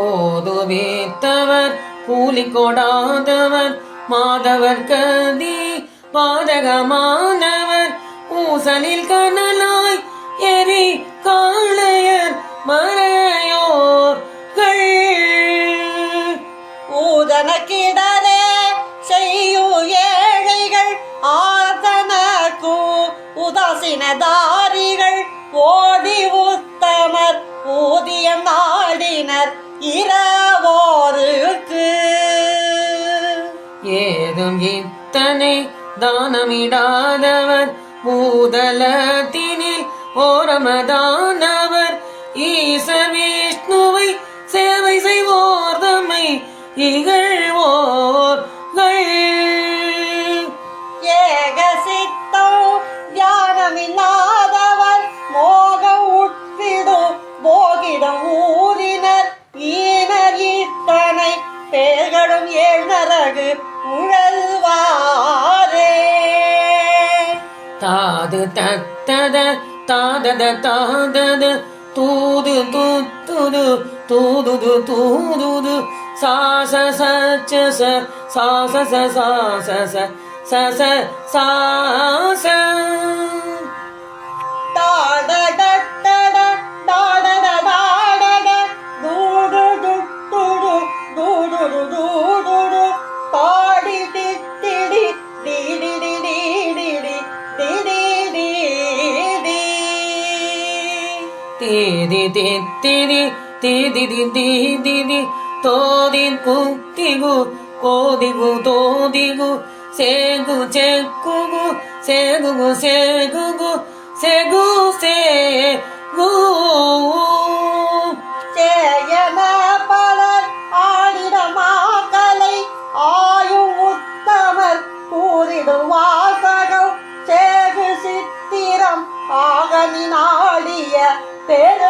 ஓதுவேத்தவர் கூலி கொடாதவர் மாதவர் கதி பாதகமானவர் ஊசலில் கனலாய் எரி காளையர் மறையோர்கள். ஊதனக்கிடரே செய்யு ஏழைகள் ஆதனக்கு உதாசீனதாரிகள் இரவோருக்கு. ஏதும் இத்தனை தானமிடாதவர் பூதலத்தினில் ஓரமதானவர். ஈச விஷ்ணுவை சேவை செய்வோர் தம்மை இகழ்வோர்கள் ஏக சித்தம் பேர்களும் ஏழ்நரகு உழல்வாரே. தாது தத்தத தாதத தாதத தூது துத்துது தூதுது தூதுது சாச சச்ச ச சாச ச சாச ச ச சா 嘀嘀嘀嘀嘀嘀嘀嘀嘀嘀，多嘀咕嘀咕，多嘀咕多嘀咕，三姑姑三姑姑，三姑姑三姑姑，三姑三。ter